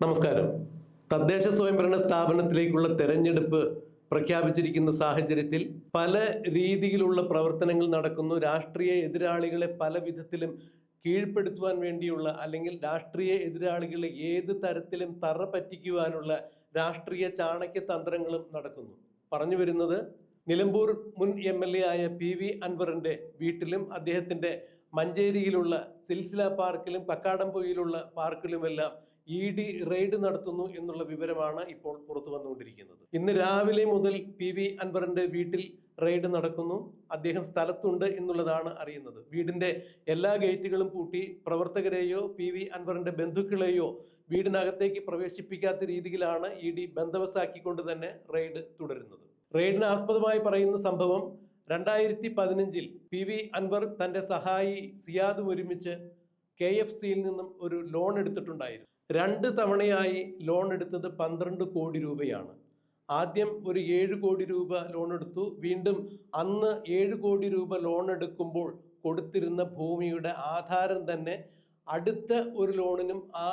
നമസ്കാരം. തദ്ദേശ സ്വയംഭരണ സ്ഥാപനത്തിലേക്കുള്ള തെരഞ്ഞെടുപ്പ് പ്രഖ്യാപിച്ചിരിക്കുന്ന സാഹചര്യത്തിൽ പല രീതിയിലുള്ള പ്രവർത്തനങ്ങൾ നടക്കുന്നു. രാഷ്ട്രീയ എതിരാളികളെ പല വിധത്തിലും കീഴ്പ്പെടുത്തുവാൻ വേണ്ടിയുള്ള അല്ലെങ്കിൽ രാഷ്ട്രീയ എതിരാളികളെ ഏത് തരത്തിലും തറ പറ്റിക്കുവാനുള്ള രാഷ്ട്രീയ ചാണക്യ തന്ത്രങ്ങളും നടക്കുന്നു. പറഞ്ഞു വരുന്നത് നിലമ്പൂർ മുൻ എം എൽ എ ആയ പി വി അൻവറിന്റെ വീട്ടിലും അദ്ദേഹത്തിന്റെ മഞ്ചേരിയിലുള്ള സിൽസില പാർക്കിലും കക്കാടംപൊയിലുള്ള പാർക്കിലുമെല്ലാം ഇ ഡി റെയ്ഡ് നടത്തുന്നു എന്നുള്ള വിവരമാണ് ഇപ്പോൾ പുറത്തു വന്നുകൊണ്ടിരിക്കുന്നത്. ഇന്ന് രാവിലെ മുതൽ പി വി അൻവറിന്റെ വീട്ടിൽ റെയ്ഡ് നടക്കുന്നു. അദ്ദേഹം സ്ഥലത്തുണ്ട് എന്നുള്ളതാണ് അറിയുന്നത്. വീടിന്റെ എല്ലാ ഗേറ്റുകളും പൂട്ടി പ്രവർത്തകരെയോ പി വി അൻവറിന്റെ ബന്ധുക്കളെയോ വീടിനകത്തേക്ക് പ്രവേശിപ്പിക്കാത്ത രീതിയിലാണ് ഇ ഡി ബന്ധവസാക്കിക്കൊണ്ട് തന്നെ റെയ്ഡ് തുടരുന്നത്. റെയ്ഡിന് ആസ്പദമായി പറയുന്ന സംഭവം രണ്ടായിരത്തി പതിനഞ്ചിൽ പി വി അൻവർ തന്റെ സഹായി സിയാദും ഒരുമിച്ച് കെ എഫ് സിയിൽ നിന്നും ഒരു ലോൺ എടുത്തിട്ടുണ്ടായിരുന്നു. രണ്ട് തവണയായി ലോൺ എടുത്തത് പന്ത്രണ്ട് കോടി രൂപയാണ്. ആദ്യം ഒരു ഏഴ് കോടി രൂപ ലോൺ എടുത്തു. വീണ്ടും അന്ന് ഏഴ് കോടി രൂപ ലോൺ എടുക്കുമ്പോൾ കൊടുത്തിരുന്ന ഭൂമിയുടെ ആധാരം തന്നെ അടുത്ത ഒരു ലോണിനും ആ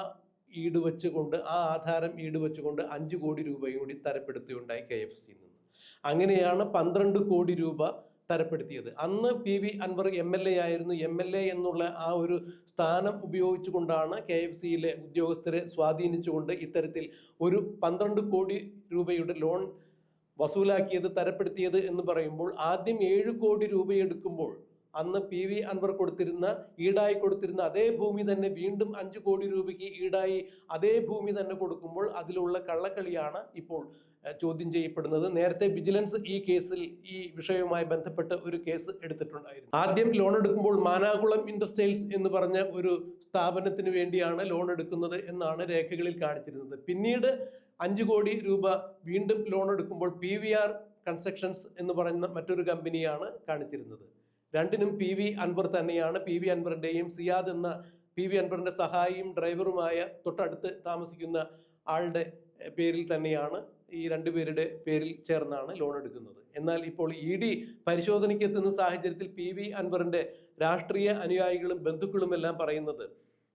ഈട് വെച്ചുകൊണ്ട് ആ ആധാരം ഈട് വെച്ചുകൊണ്ട് അഞ്ച് കോടി രൂപയും കൂടി തരപ്പെടുത്തുകയുണ്ടായി കെ എഫ് സിയിൽ നിന്ന്. അങ്ങനെയാണ് പന്ത്രണ്ട് കോടി രൂപ തരപ്പെടുത്തിയത്. അന്ന് P V Anvar M L A ആയിരുന്നു. എം എൽ എ എന്നുള്ള ആ ഒരു സ്ഥാനം ഉപയോഗിച്ചുകൊണ്ടാണ് കെ എഫ് സിയിലെ ഉദ്യോഗസ്ഥരെ സ്വാധീനിച്ചുകൊണ്ട് ഇത്തരത്തിൽ ഒരു പന്ത്രണ്ട് കോടി രൂപയുടെ ലോൺ വസൂലാക്കിയത് തരപ്പെടുത്തിയത് എന്ന് പറയുമ്പോൾ ആദ്യം ഏഴ് കോടി രൂപ എടുക്കുമ്പോൾ അന്ന് പി വി അൻവർ കൊടുത്തിരുന്ന ഈടായി കൊടുത്തിരുന്ന അതേ ഭൂമി തന്നെ വീണ്ടും അഞ്ച് കോടി രൂപയ്ക്ക് ഈടായി അതേ ഭൂമി തന്നെ കൊടുക്കുമ്പോൾ അതിലുള്ള കള്ളക്കളിയാണ് ഇപ്പോൾ ചോദ്യം ചെയ്യപ്പെടുന്നത്. നേരത്തെ വിജിലൻസ് ഈ കേസിൽ ഈ വിഷയവുമായി ബന്ധപ്പെട്ട് ഒരു കേസ് എടുത്തിട്ടുണ്ടായിരുന്നു. ആദ്യം ലോൺ എടുക്കുമ്പോൾ മാനാകുളം ഇൻഡസ്ട്രിയൽസ് എന്ന് പറഞ്ഞ ഒരു സ്ഥാപനത്തിന് വേണ്ടിയാണ് ലോൺ എടുക്കുന്നത് എന്നാണ് രേഖകളിൽ കാണിച്ചിരുന്നത്. പിന്നീട് അഞ്ച് കോടി രൂപ വീണ്ടും ലോൺ എടുക്കുമ്പോൾ പി കൺസ്ട്രക്ഷൻസ് എന്ന് പറയുന്ന മറ്റൊരു കമ്പനിയാണ് കാണിച്ചിരുന്നത്. രണ്ടിനും പി വി അൻവർ തന്നെയാണ്. പി വി അൻവറിന്റെയും സിയാദ് എന്ന പി വി അൻവറിന്റെ സഹായിയും ഡ്രൈവറുമായ തൊട്ടടുത്ത് താമസിക്കുന്ന ആളുടെ പേരിൽ തന്നെയാണ് ഈ രണ്ടുപേരുടെ പേരിൽ ചേർന്നാണ് ലോൺ എടുക്കുന്നത്. എന്നാൽ ഇപ്പോൾ ഇ ഡി പരിശോധനയ്ക്ക് എത്തുന്ന സാഹചര്യത്തിൽ പി വി അൻവറിന്റെ രാഷ്ട്രീയ അനുയായികളും ബന്ധുക്കളുമെല്ലാം പറയുന്നത്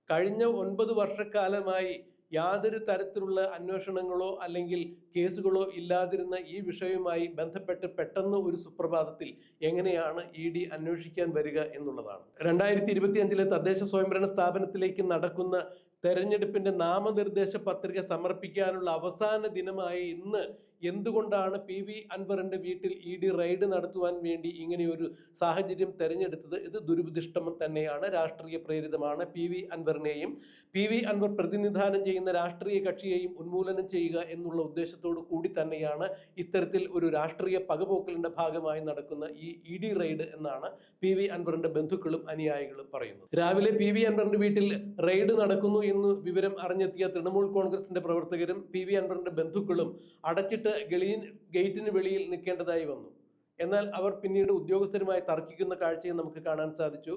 കഴിഞ്ഞ ഒൻപത് വർഷക്കാലമായി യാതൊരു തരത്തിലുള്ള അന്വേഷണങ്ങളോ അല്ലെങ്കിൽ കേസുകളോ ഇല്ലാതിരുന്ന ഈ വിഷയവുമായി ബന്ധപ്പെട്ട് പെട്ടെന്ന് ഒരു സുപ്രഭാതത്തിൽ എങ്ങനെയാണ് ഇ ഡി അന്വേഷിക്കാൻ വരിക എന്നുള്ളതാണ്. രണ്ടായിരത്തി ഇരുപത്തി അഞ്ചിലെ തദ്ദേശ സ്വയംഭരണ സ്ഥാപനത്തിലേക്ക് നടക്കുന്ന തെരഞ്ഞെടുപ്പിന്റെ നാമനിർദ്ദേശ പത്രിക സമർപ്പിക്കാനുള്ള അവസാന ദിനമായ ഇന്ന് എന്തുകൊണ്ടാണ് പി വി അൻവറിന്റെ വീട്ടിൽ ഇ ഡി റെയ്ഡ് നടത്തുവാൻ വേണ്ടി ഇങ്ങനെയൊരു സാഹചര്യം തെരഞ്ഞെടുത്തത്? ഇത് ദുരുപദിഷ്ടം തന്നെയാണ്. രാഷ്ട്രീയ പ്രേരിതമാണ് പി വി അൻവറിനെയും. പി വി അൻവർ പ്രതിനിധാനം ചെയ്യുന്ന രാഷ്ട്രീയ കക്ഷിയെയും ഉന്മൂലനം ചെയ്യുക എന്നുള്ള ഉദ്ദേശത്തോടു കൂടി തന്നെയാണ് ഇത്തരത്തിൽ ഒരു രാഷ്ട്രീയ പകപോക്കലിന്റെ ഭാഗമായി നടക്കുന്ന ഈ ഇ ഡി റെയ്ഡ് എന്നാണ് പി വി അൻവറിന്റെ ബന്ധുക്കളും അനുയായികളും പറയുന്നത്. രാവിലെ പി വി അൻവറിന്റെ വീട്ടിൽ റെയ്ഡ് നടക്കുന്നു എന്ന് വിവരം അറിഞ്ഞെത്തിയ തൃണമൂൽ കോൺഗ്രസിന്റെ പ്രവർത്തകരും പി വി അൻവറിന്റെ ബന്ധുക്കളും അടച്ചിട്ട് ഗളിയിൻ ഗേറ്റിന് വെളിയിൽ നിൽക്കേണ്ടതായി വന്നു. എന്നാൽ അവർ പിന്നീട് ഉദ്യോഗസ്ഥരുമായി തർക്കിക്കുന്ന കാഴ്ചയും നമുക്ക് കാണാൻ സാധിച്ചു.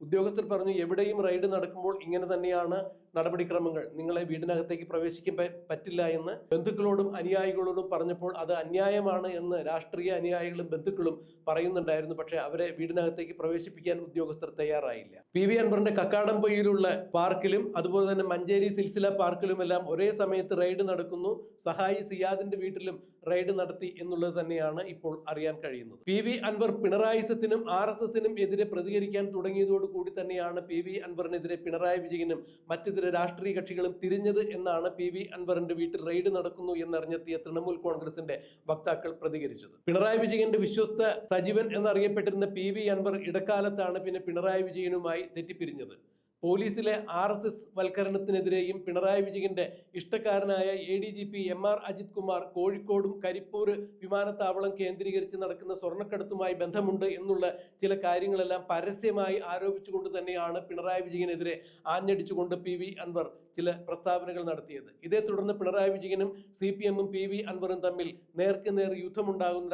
ഉദ്യോഗസ്ഥർ പറഞ്ഞു എവിടെയും റെയ്ഡ് നടക്കുമ്പോൾ ഇങ്ങനെ തന്നെയാണ് നടപടിക്രമങ്ങൾ. നിങ്ങളെ വീടിനകത്തേക്ക് പ്രവേശിക്കാൻ പറ്റില്ല എന്ന് ബന്ധുക്കളോടും അനുയായികളോടും പറഞ്ഞപ്പോൾ അത് അന്യായമാണ് എന്ന് രാഷ്ട്രീയ അനുയായികളും ബന്ധുക്കളും പറയുന്നുണ്ടായിരുന്നു. പക്ഷേ അവരെ വീടിനകത്തേക്ക് പ്രവേശിപ്പിക്കാൻ ഉദ്യോഗസ്ഥർ തയ്യാറായില്ല. പി. വി. അൻവറിന്റെ കക്കാടംപൊയിലുള്ള പാർക്കിലും അതുപോലെ തന്നെ മഞ്ചേരി സിൽസില പാർക്കിലുമെല്ലാം ഒരേ സമയത്ത് റെയ്ഡ് നടക്കുന്നു. സഹായി സിയാദിന്റെ വീട്ടിലും റെയ്ഡ് നടത്തി എന്നുള്ളത് തന്നെയാണ് ഇപ്പോൾ അറിയാൻ കഴിയുന്നത്. പി. വി. അൻവർ പിണറായിസത്തിനും ആർ എസ് എസിനും എതിരെ പ്രതികരിക്കാൻ തുടങ്ങിയതോടുകൂടി തന്നെയാണ് പി വി അൻവറിനെതിരെ പിണറായി വിജയനും മറ്റിതര രാഷ്ട്രീയ കക്ഷികളും തിരിഞ്ഞത് എന്നാണ് പി വി അൻവറിന്റെ വീട്ടിൽ റെയ്ഡ് നടക്കുന്നു എന്നറിഞ്ഞെത്തിയ തൃണമൂൽ കോൺഗ്രസിന്റെ വക്താക്കൾ പ്രതികരിച്ചത്. പിണറായി വിജയന്റെ വിശ്വസ്ത സജീവൻ എന്നറിയപ്പെട്ടിരുന്ന പി വി അൻവർ ഇടക്കാലത്താണ് പിന്നെ പിണറായി വിജയനുമായി തെറ്റിപ്പിരിഞ്ഞത്. പോലീസിലെ ആർ എസ് എസ് വൽക്കരണത്തിനെതിരെയും പിണറായി വിജയന്റെ ഇഷ്ടക്കാരനായ A D G P M R Ajith Kumar കോഴിക്കോടും കരിപ്പൂർ വിമാനത്താവളം കേന്ദ്രീകരിച്ച് നടക്കുന്ന സ്വർണക്കടത്തുമായി ബന്ധമുണ്ട് എന്നുള്ള ചില കാര്യങ്ങളെല്ലാം പരസ്യമായി ആരോപിച്ചുകൊണ്ട് തന്നെയാണ് പിണറായി വിജയനെതിരെ ആഞ്ഞടിച്ചുകൊണ്ട് പി വി അൻവർ ചില പ്രസ്താവനകൾ നടത്തിയത്. ഇതേ തുടർന്ന് പിണറായി വിജയനും സി പി എമ്മും പി വി അൻവറും തമ്മിൽ നേർക്ക് നേർ യുദ്ധമുണ്ടാകുന്ന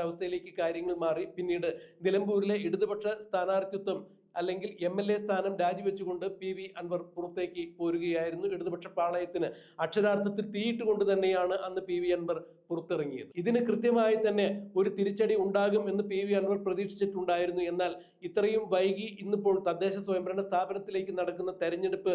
കാര്യങ്ങൾ മാറി. പിന്നീട് നിലമ്പൂരിലെ ഇടതുപക്ഷ സ്ഥാനാർത്ഥിത്വം അല്ലെങ്കിൽ എം എൽ എ സ്ഥാനം രാജിവെച്ചുകൊണ്ട് പി വി അൻവർ പുറത്തേക്ക് പോരുകയായിരുന്നു. ഇടതുപക്ഷ പാളയത്തിന് അക്ഷരാർത്ഥത്തിൽ തീയിട്ട് കൊണ്ട് തന്നെയാണ് അന്ന് പി വി അൻവർ പുറത്തിറങ്ങിയത്. ഇതിന് കൃത്യമായി തന്നെ ഒരു തിരിച്ചടി ഉണ്ടാകും എന്ന് പി വി അൻവർ പ്രതീക്ഷിച്ചിട്ടുണ്ടായിരുന്നു. എന്നാൽ ഇത്രയും വൈകി ഇന്നിപ്പോൾ തദ്ദേശ സ്വയംഭരണ സ്ഥാപനത്തിലേക്ക് നടക്കുന്ന തെരഞ്ഞെടുപ്പ്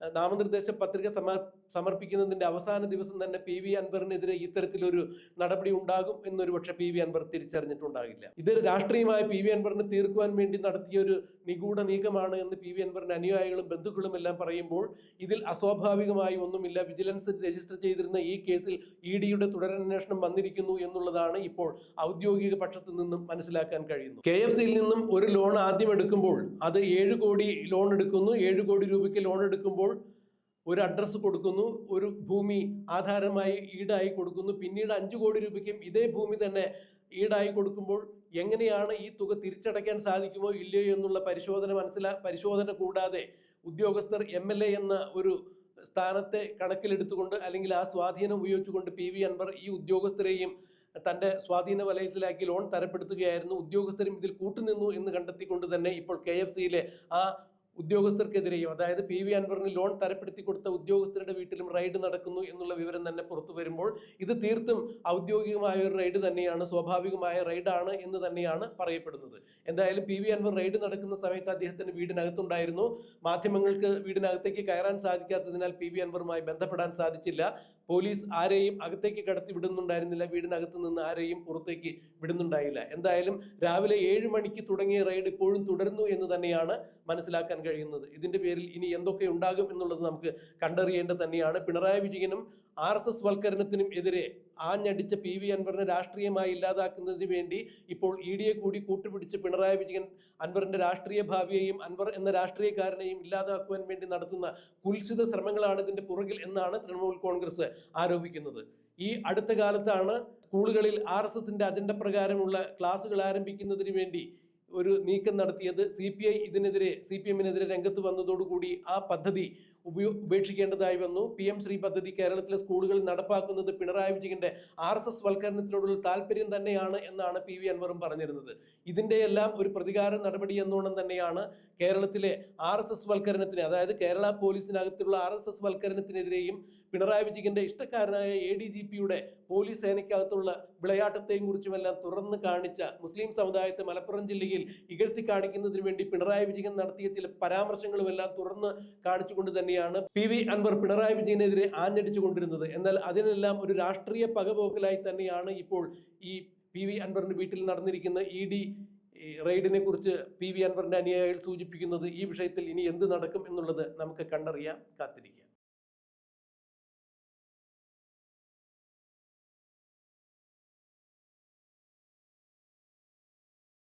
നാമനിർദ്ദേശ പത്രിക സമർ സമർപ്പിക്കുന്നതിന്റെ അവസാന ദിവസം തന്നെ പി വി അൻവറിനെതിരെ ഇത്തരത്തിലൊരു നടപടി ഉണ്ടാകും എന്നൊരു പക്ഷെ പി വി അൻവർ തിരിച്ചറിഞ്ഞിട്ടുണ്ടാകില്ല. ഇത് രാഷ്ട്രീയമായ പി വി അൻവറിനെ തീർക്കുവാൻ വേണ്ടി നടത്തിയ ഒരു നിഗൂഢ നീക്കമാണ് എന്ന് പി വി അൻവറിന്റെ അനുയായികളും ബന്ധുക്കളും എല്ലാം പറയുമ്പോൾ ഇതിൽ അസ്വാഭാവികമായി ഒന്നുമില്ല. വിജിലൻസ് രജിസ്റ്റർ ചെയ്തിരുന്ന ഈ കേസിൽ ഇ ഡിയുടെ തുടരന്വേഷണം വന്നിരിക്കുന്നു എന്നുള്ളതാണ് ഇപ്പോൾ ഔദ്യോഗിക പക്ഷത്തു നിന്നും മനസ്സിലാക്കാൻ കഴിയുന്നു കെ എഫ് സിയിൽ നിന്നും ഒരു ലോൺ ആദ്യം എടുക്കുമ്പോൾ അത് ഏഴ് കോടി ലോൺ എടുക്കുന്നു. ഏഴ് കോടി രൂപയ്ക്ക് ലോൺ എടുക്കുമ്പോൾ ഒരു അഡ്രസ്സ് കൊടുക്കുന്നു ഒരു ഭൂമി ആധാരമായി ഈടായി കൊടുക്കുന്നു. പിന്നീട് അഞ്ചു കോടി രൂപയ്ക്കും ഇതേ ഭൂമി തന്നെ ഈടായി കൊടുക്കുമ്പോൾ എങ്ങനെയാണ് ഈ തുക തിരിച്ചടയ്ക്കാൻ സാധിക്കുമോ ഇല്ലയോ എന്നുള്ള പരിശോധന മനസ്സിലാ പരിശോധന കൂടാതെ ഉദ്യോഗസ്ഥർ എം എന്ന ഒരു സ്ഥാനത്തെ കണക്കിലെടുത്തുകൊണ്ട് അല്ലെങ്കിൽ ആ സ്വാധീനം ഉപയോഗിച്ചുകൊണ്ട് പി വി അൻവർ ഈ ഉദ്യോഗസ്ഥരെയും തന്റെ സ്വാധീന വലയത്തിലാക്കി ലോൺ തരപ്പെടുത്തുകയായിരുന്നു. ഉദ്യോഗസ്ഥരും ഇതിൽ കൂട്ടുനിന്നു എന്ന് കണ്ടെത്തിക്കൊണ്ട് തന്നെ ഇപ്പോൾ കെ എഫ് സിയിലെ ആ ഉദ്യോഗസ്ഥർക്കെതിരെയും അതായത് പി വി അൻവറിന് ലോൺ തരപ്പെടുത്തി കൊടുത്ത ഉദ്യോഗസ്ഥരുടെ വീട്ടിലും റെയ്ഡ് നടക്കുന്നു എന്നുള്ള വിവരം തന്നെ പുറത്തു വരുമ്പോൾ ഇത് തീർത്തും ഔദ്യോഗികമായ ഒരു റെയ്ഡ് തന്നെയാണ് സ്വാഭാവികമായ റൈഡാണ് എന്ന് തന്നെയാണ് പറയപ്പെടുന്നത്. എന്തായാലും പി വി അൻവർ റെയ്ഡ് നടക്കുന്ന സമയത്ത് അദ്ദേഹത്തിന് വീടിനകത്തുണ്ടായിരുന്നു. മാധ്യമങ്ങൾക്ക് വീടിനകത്തേക്ക് കയറാൻ സാധിക്കാത്തതിനാൽ പി വി അൻവറുമായി ബന്ധപ്പെടാൻ സാധിച്ചില്ല. പോലീസ് ആരെയും അകത്തേക്ക് കടത്തി വിടുന്നുണ്ടായിരുന്നില്ല. വീടിനകത്ത് നിന്ന് ആരെയും പുറത്തേക്ക് വിടുന്നുണ്ടായില്ല. എന്തായാലും രാവിലെ ഏഴ് മണിക്ക് തുടങ്ങിയ റെയ്ഡ് ഇപ്പോഴും തുടരുന്നു എന്ന് തന്നെയാണ് മനസ്സിലാക്കാൻ കഴിയുന്നത്. ഇതിന്റെ പേരിൽ ഇനി എന്തൊക്കെ ഉണ്ടാകും എന്നുള്ളത് നമുക്ക് കണ്ടറിയേണ്ടത് തന്നെയാണ്. പിണറായി വിജയനും ആർ എസ് എസ് വൽക്കരണത്തിനും എതിരെ ആഞ്ഞടിച്ച പി വി അൻവറിനെ രാഷ്ട്രീയമായി ഇല്ലാതാക്കുന്നതിന് വേണ്ടി ഇപ്പോൾ ഇ ഡിയെ കൂടി കൂട്ടുപിടിച്ച് പിണറായി വിജയൻ അൻവറിന്റെ രാഷ്ട്രീയ ഭാവിയെയും അൻവർ എന്ന രാഷ്ട്രീയക്കാരനെയും ഇല്ലാതാക്കുവാൻ വേണ്ടി നടത്തുന്ന കുൽസിത ശ്രമങ്ങളാണ് ഇതിന്റെ പുറകിൽ എന്നാണ് തൃണമൂൽ കോൺഗ്രസ് ആരോപിക്കുന്നത്. ഈ അടുത്ത കാലത്താണ് സ്കൂളുകളിൽ ആർ എസ് എസിന്റെ അജണ്ട പ്രകാരമുള്ള ക്ലാസുകൾ ആരംഭിക്കുന്നതിന് വേണ്ടി ഒരു നീക്കം നടത്തിയത് സി പി ഐ ഇതിനെതിരെ സി പി എമ്മിനെതിരെ രംഗത്ത് വന്നതോടുകൂടി ആ പദ്ധതി ഉപയോ ഉപേക്ഷിക്കേണ്ടതായി വന്നു. പി എം ശ്രീ പദ്ധതി കേരളത്തിലെ സ്കൂളുകളിൽ നടപ്പാക്കുന്നത് പിണറായി വിജയന്റെ ആർ എസ് എസ് വൽക്കരണത്തിനോടുള്ള താല്പര്യം തന്നെയാണ് എന്നാണ് പി വി അൻവറും പറഞ്ഞിരുന്നത്. ഇതിന്റെ എല്ലാം ഒരു പ്രതികാര നടപടി എന്നോണം തന്നെയാണ് കേരളത്തിലെ ആർ എസ് എസ് വൽക്കരണത്തിന് അതായത് കേരള പോലീസിനകത്തുള്ള ആർ എസ് എസ് വൽക്കരണത്തിനെതിരെയും പിണറായി വിജയന്റെ ഇഷ്ടക്കാരനായ എ ഡി ജി പിയുടെ പോലീസ് സേനയ്ക്കകത്തുള്ള വിളയാട്ടത്തെയും കുറിച്ചുമെല്ലാം തുറന്ന് കാണിച്ച മുസ്ലിം സമുദായത്തെ മലപ്പുറം ജില്ലയിൽ ഇകഴ്ത്തി കാണിക്കുന്നതിന് വേണ്ടി പിണറായി വിജയൻ നടത്തിയ ചില പരാമർശങ്ങളുമെല്ലാം തുറന്ന് കാണിച്ചുകൊണ്ട് തന്നെയാണ് പി വി അൻവർ പിണറായി വിജയനെതിരെ ആഞ്ഞടിച്ചു കൊണ്ടിരുന്നത്. എന്നാൽ അതിനെല്ലാം ഒരു രാഷ്ട്രീയ പകപോക്കലായി തന്നെയാണ് ഇപ്പോൾ ഈ പി വി അൻവറിന്റെ വീട്ടിൽ നടന്നിരിക്കുന്ന ഇ ഡി റെയ്ഡിനെ കുറിച്ച് പി വി അൻവറിന്റെ അനുയായികൾ സൂചിപ്പിക്കുന്നത് ഈ വിഷയത്തിൽ ഇനി എന്ത് നടക്കും എന്നുള്ളത് നമുക്ക് കണ്ടറിയാം. കാത്തിരിക്കാം.